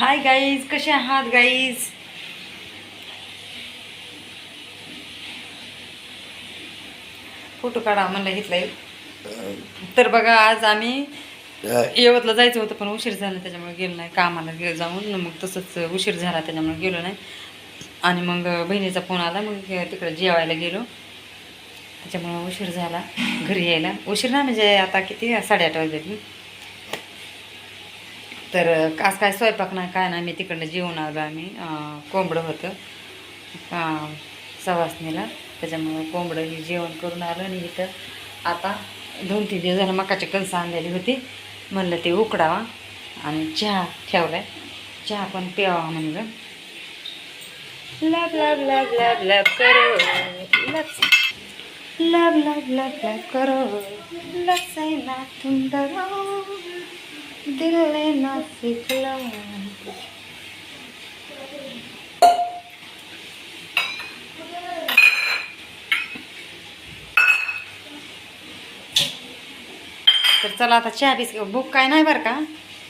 Hi guys कसे आहात guys photo काढा म्हणलं घेतलाय. तर बघा आज आम्ही यवतला जायचं होतं पण उशीर झाला त्याच्यामुळे गेलो नाही. कामाला गेलो जाऊन मग तसंच उशीर झाला त्याच्यामुळे गेलो नाही. आणि मग बहिणीचा फोन आला मग तिकडे जेवायला गेलो. त्याच्यामुळे उशीर झाला घरी यायला. उशीर ना म्हणजे आता किती? साडेआठ वाजले तर आज काय स्वयंपाक नाही काय नाही मी तिकडनं जेवण आलो आम्ही. कोंबडं होतं. सवासनीला सवासणीला. त्याच्यामुळं कोंबडं हे जेवण करून आलं आणि इथं आता दोन तीन दिवस झालं मकाची कणसं आणलेली होती. म्हणलं ते उकडावा. आणि चहा ठेवलाय. चहा पण प्यावा म्हणलं. लब लब लब लब लब करो. लब लब लब लब करो. लब ना तुम दिल ने ना सिखला तर चला आता चहा बीस बुक काय नाही बरं का?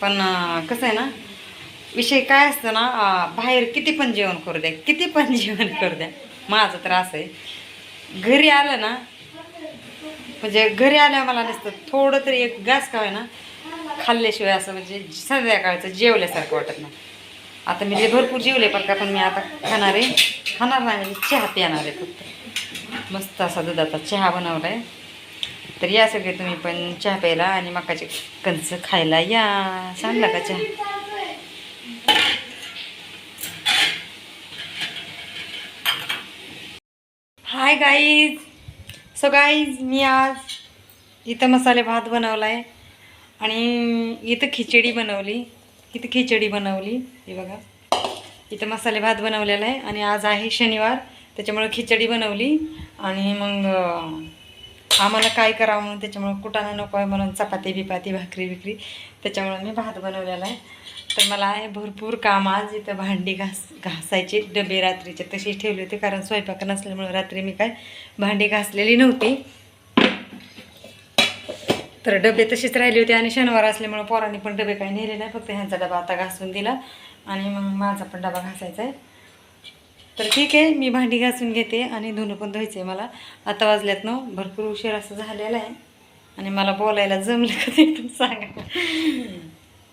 पण कसं आहे ना विषय काय असतं ना बाहेर किती पण जेवण करू द्या किती पण जेवण करू द्या. माझं तर असं आहे. घरी आलं ना म्हणजे घरी आल्यावर मला नसतं थोडं तरी एक घास खावाय ना खाल्ल्याशिवाय असं म्हणजे संध्याकाळचं जेवल्यासारखं वाटत नाही. आता मी जे भरपूर जेवले पण का पण मी आता खाणार आहे. खाणार नाही म्हणजे चहा पिणार आहे फक्त. मस्त असा दुधाचा चहा बनवला आहे तर या सगळे तुम्ही पण चहा प्यायला आणि मकाचे कंच खायला या. सांगला का चहा? हाय गाईज सो गाईज मी आज इथं मसाले भात बनवला आहे आणि इथं खिचडी बनवली. इथं खिचडी बनवली. हे बघा. इथं मसाले भात बनवलेला आहे आणि आज आहे शनिवार त्याच्यामुळं खिचडी बनवली. आणि मग आम्हाला काय करावं म्हणून त्याच्यामुळं कुटाणा नको आहे म्हणून चपाती बिपाती भाकरी विकरी त्याच्यामुळं मी भात बनवलेला आहे. तर मला आहे भरपूर काम आज इथं भांडी घास घासायची डबे रात्रीचे. तशीच ठेवले होते कारण स्वयंपाक नसल्यामुळं रात्री मी काय भांडी घासलेली नव्हती. तर डबे तसेच राहिले होते आणि शनिवार असल्यामुळे पोरांनी पण डबे काही नेले नाही. फक्त ह्यांचा डबा आता घासून दिला आणि मग माझा पण डबा घासायचा आहे. तर ठीक आहे मी भांडी घासून घेते आणि धुणं पण धुवायचं आहे मला. आता वाजल्यात ना भरपूर उशीर असं झालेला आहे. आणि मला बोलायला जमलं का ते पण सांगा.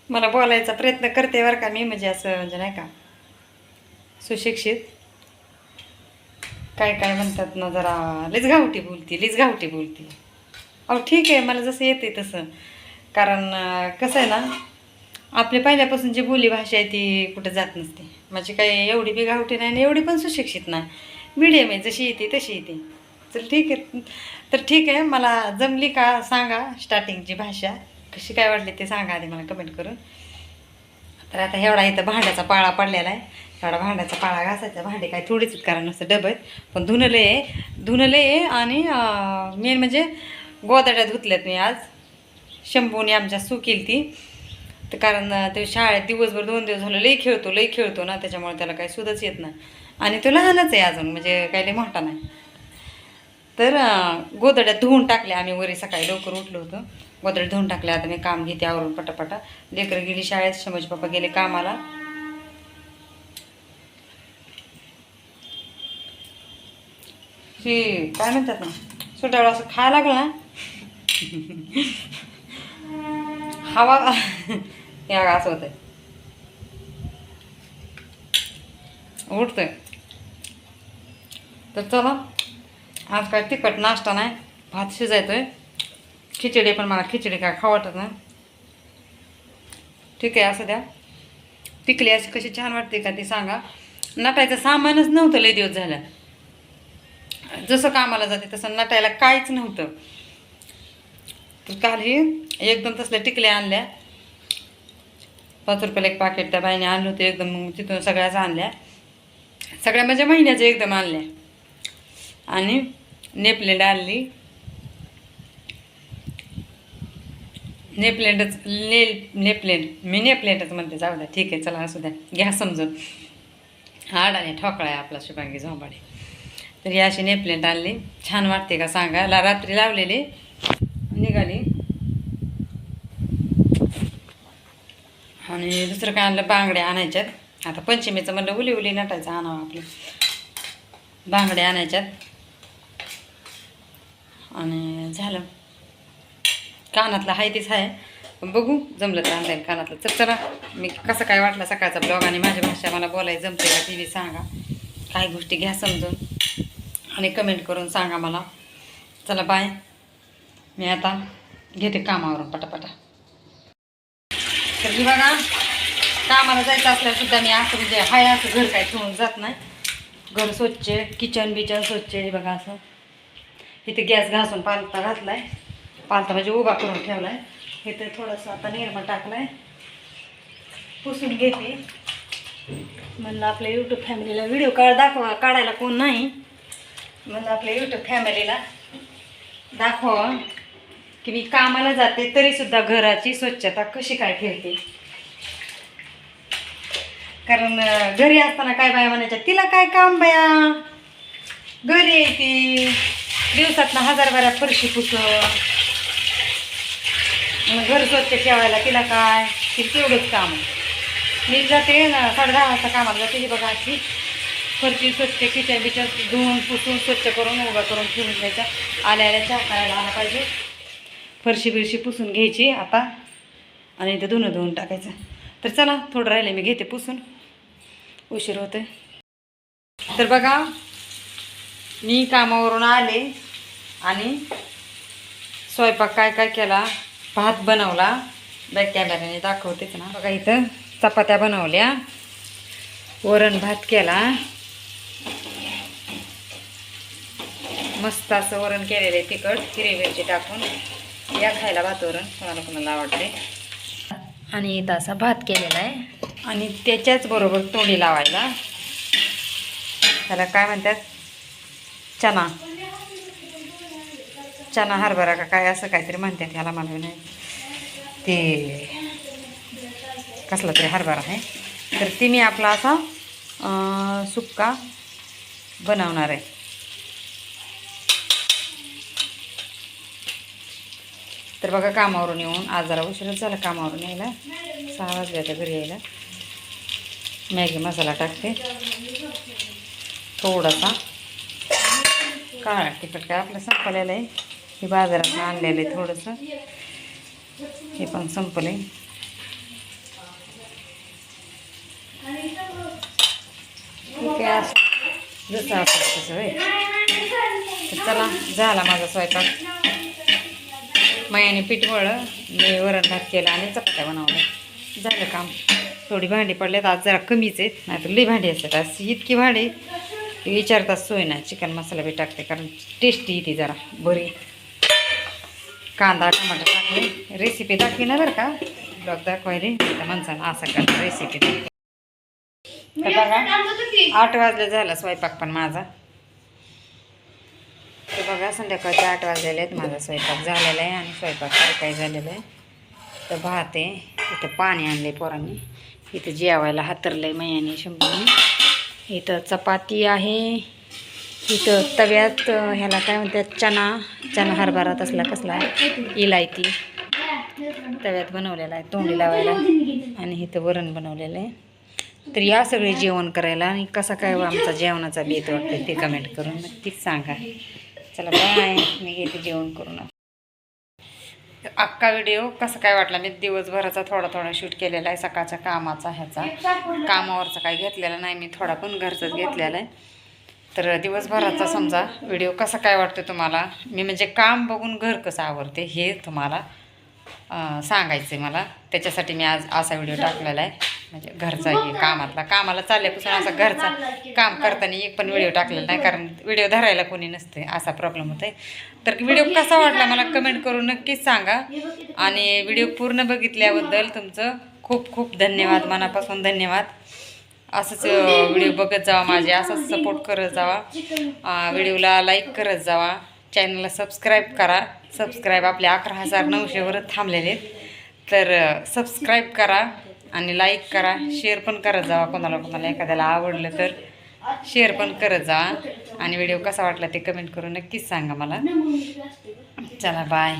मला बोलायचा प्रयत्न करते बरं का मी म्हणजे असं म्हणजे नाही का सुशिक्षित. काय काय म्हणतात ना जरा लईच गावठी बोलती लईच गावठी बोलती. अहो ठीक आहे मला जसं येते तसं. कारण कसं आहे ना आपली पहिल्यापासून जी बोलीभाषा आहे ती कुठं जात नसते. माझी काही एवढी बी गावठी नाही आणि एवढी पण सुशिक्षित नाही. मिडियम आहे जशी येते तशी येते. चल ठीक आहे. तर ठीक आहे मला जमली का सांगा स्टार्टिंगची भाषा. कशी काय वाटली ते सांगा आधी मला कमेंट करून. तर आता एवढा इथं भांड्याचा पाळा पडलेला आहे. एवढा भांड्याचा पाळा घासायचा. भांडे काय थोडीच कारण नसतं डबं आहेत. पण धुनले आहे. धुनले आहे आणि मेन म्हणजे गोदाड्या धुतल्यात मी आज. शंभूने आमच्या सू केली ती. तर कारण ते शाळेत दिवसभर दोन दिवस झालं लई खेळतो लई खेळतो ना त्याच्यामुळे त्याला काही सुधच येत नाही. आणि तो लहानच आहे अजून म्हणजे काही लई मोठा नाही. तर गोदड्यात गोदड्या धुवून टाकल्या आम्ही वरी सकाळी लवकर उठलो होतो. गोदड्या धुवून टाकल्या आता मी काम घेते आवरून पटापटा. लेकरं गेली शाळेत शंभूचे पप्पा गेले कामाला. ही काय म्हणतात ना सुटावं असं खायला लागलं ना हवा या असं होतंय उठतोय तर चला आज काय तिखट नाश्ता नाही भात शिजायतोय. खिचडी पण मला खिचडी काय खाऊ नाही. ठीक आहे असं द्या. टिकली अशी कशी छान वाटते का ती सांगा. नटायचं सामानच नव्हतं लय दिवस झालं. जसं कामाला जाते तसं नटायला काहीच नव्हतं. तर कालही एकदम तसल्या टिकल्या आणल्या. पाच रुपयाला एक पाकिट त्या बाईने आणलं होतं. एकदम मग तिथून सगळ्याच आणल्या. सगळ्या म्हणजे महिन्याच्या एकदम आणल्या. आणि नेपलेंड आणली. नेपलेंडच ने नेपलेंड. मी नेपलेंडच म्हणते जाऊ द्या. ठीक आहे चला असू द्या. घ्या समजून. आडाने ठोकळा आहे आपला शुभांगी झोंबाडे. तर ही अशी नेपलेट आणली. छान वाटते का सांगायला? रात्री लावलेली. निघाली. आणि दुसरं काय आणलं? बांगड्या आणायच्यात. आता पंचमीचं म्हणलं उली उली नटायचं आणावं आपलं. बांगड्या आणायच्यात. आणि झालं. कानातलं आहे तेच आहे पण बघू जमलं तर आणता येईल कानातलं. तर चला. मी कसं काय वाटलं सकाळचा ब्लॉग आणि माझी भाषा मला बोलायला जमते का टी व्ही सांगा. काही गोष्टी घ्या समजून. आणि कमेंट करून सांगा मला. चला बाय मी आता घेते कामावरून पटापटा. तर ही बघा कामाला जायचं असल्यावर सुद्धा मी असं म्हणजे हाय असं घर काय ठेवून जात नाही. घर स्वच्छ किचन बिचन स्वच्छ आहे बघा असं. इथे गॅस घासून पालता घातलाय. पालता म्हणजे उभा करून ठेवलाय. इथे थोडंसं आता निर्मा टाकलाय. पुसून घेते. म्हणलं आपल्या यूट्यूब फॅमिलीला व्हिडिओ काळ दाखवा काढायला कोण नाही. म्हणलं आपल्या यूट्यूब फॅमिलीला दाखवा. की मी कामाला जाते तरीसुद्धा घराची स्वच्छता कशी काय ठेवते? कारण घरी असताना काय बाया म्हणायच्या तिला काय काम बाया? घरी येते ती. दिवसातनं हजार बारा फरशी पुसं मग घर स्वच्छ ठेवायला तिला काय? तिला तेवढंच काम मी जाते ना साडे दहा वाजता कामाला जाते. ही बघा अशी फरशी स्वच्छ किचन बिचन धुवून पुसून स्वच्छ करून उभा करून ठेवून द्यायचा आल्या आल्या चहा करायला आला पाहिजे. फरशी बिरशी पुसून घ्यायची आता. आणि इथं धुणं धुवून टाकायचं. तर चला थोडं राहिले मी घेते पुसून. उशीर होते तर बघा मी कामावरून आले आणि स्वयंपाक काय काय केला? भात बनवला. बॅक कॅमेऱ्याने दाखवतेच ना. बघा इथं चपात्या बनवल्या. वरण भात केला. मस्त असं वरण केलेलं आहे तिखट हिरवी मिरची टाकून. या खायला भात वरण कोणाला कोणाला आवडते. आणि इथं असा भात केलेला आहे. आणि त्याच्याच बरोबर तोंडी लावायला. त्याला काय म्हणतात? चना. चना हरभरा का काय असं काहीतरी म्हणतात ह्याला मला नाही ते कसला तरी हरभरा आहे. तर ती मी आपला असा सुक्का बनवणार आहे. तर बघा कामावरून येऊन आज जरा उशीरच झाला कामावरून यायला. सहा वाजले तर घरी यायला. मॅगी मसाला टाकते. थोडासा. काळा तिखट काय आपलं संपलेलं आहे. हे बाजारात आणलेलं आहे थोडंसं. हे पण संपलं आहे ठीक आहे असं? जसं असं तसं होय. तर चला झाला माझा स्वयंपाक. मायाने पीठ वळलं मी वरण भात केला आणि चपात्या बनवल्या. झालं काम. थोडी भांडी पडल्यात आज जरा कमीच आहेत नाही तर लई भांडी असतात. आज इतकी भांडी की विचारतात सोय नाही. चिकन मसाला बी टाकते कारण टेस्टी येते जरा बरी. कांदा टमाटर टाकले. रेसिपी दाखवी ना बरं का? ब्लॉग दाखवायला. त्या माणसानं असं करता रेसिपी बघा आठ वाजले झाला स्वयंपाक पण माझा. तर बघा संध्याकाळचे आठ वाजलेले आहेत. माझा स्वयंपाक झालेला आहे आणि स्वयंपाक काय काय झालेला आहे. तर भात आहे इथं पाणी आणलं आहे पोरांनी. इथं जेवायला हातरलं आहे मैयाने शंभरने इथं चपाती आहे. इथं तव्यात ह्याला काय म्हणतात चना चना हरभरा तसला कसला आहे इलायती तव्यात बनवलेला आहे तोंडी लावायला. आणि इथं वरण बनवलेलं आहे. तर या सगळे जेवण करायला आणि कसा काय आमचा जेवणाचा बेत वाटतं ते कमेंट करून नक्कीच सांगा. चला बाय. मी घेते जेवण करून अख्खा व्हिडिओ कसं काय वाटला? मी दिवसभराचा थोडा थोडा शूट केलेला आहे सकाळच्या कामाचा ह्याचा. कामावरचा काही घेतलेला नाही मी थोडा पण घरचाच घेतलेला आहे. तर दिवसभराचा समजा व्हिडिओ कसा काय वाटतो तुम्हाला? मी म्हणजे काम बघून घर कसं आवडते हे तुम्हाला सांगायचं आहे मला. त्याच्यासाठी मी आज असा व्हिडिओ टाकलेला आहे. म्हणजे घरचा हे कामातला. कामाला चालल्यापासून असा घरचा काम करताना एक पण व्हिडिओ टाकलेला नाही कारण व्हिडिओ धरायला कोणी नसते असा प्रॉब्लेम होतो तर व्हिडिओ कसा वाटला मला कमेंट करून नक्कीच सांगा. आणि व्हिडिओ पूर्ण बघितल्याबद्दल तुमचं खूप खूप धन्यवाद मनापासून धन्यवाद. असंच व्हिडिओ बघत जावा माझे असंच सपोर्ट करत जावा. व्हिडिओला लाईक करत जावा. चॅनलला सबस्क्राईब करा. सबस्क्राईब आपले अकरा हजार नऊशेवरच थांबलेले आहेत. तर सबस्क्राईब करा. आणि लाईक करा शेअर पण करत जावा कोणाला कोणाला. एखाद्याला आवडलं तर शेअर पण करत जा. आणि व्हिडिओ कसा वाटला ते कमेंट करून नक्कीच सांगा मला. चला बाय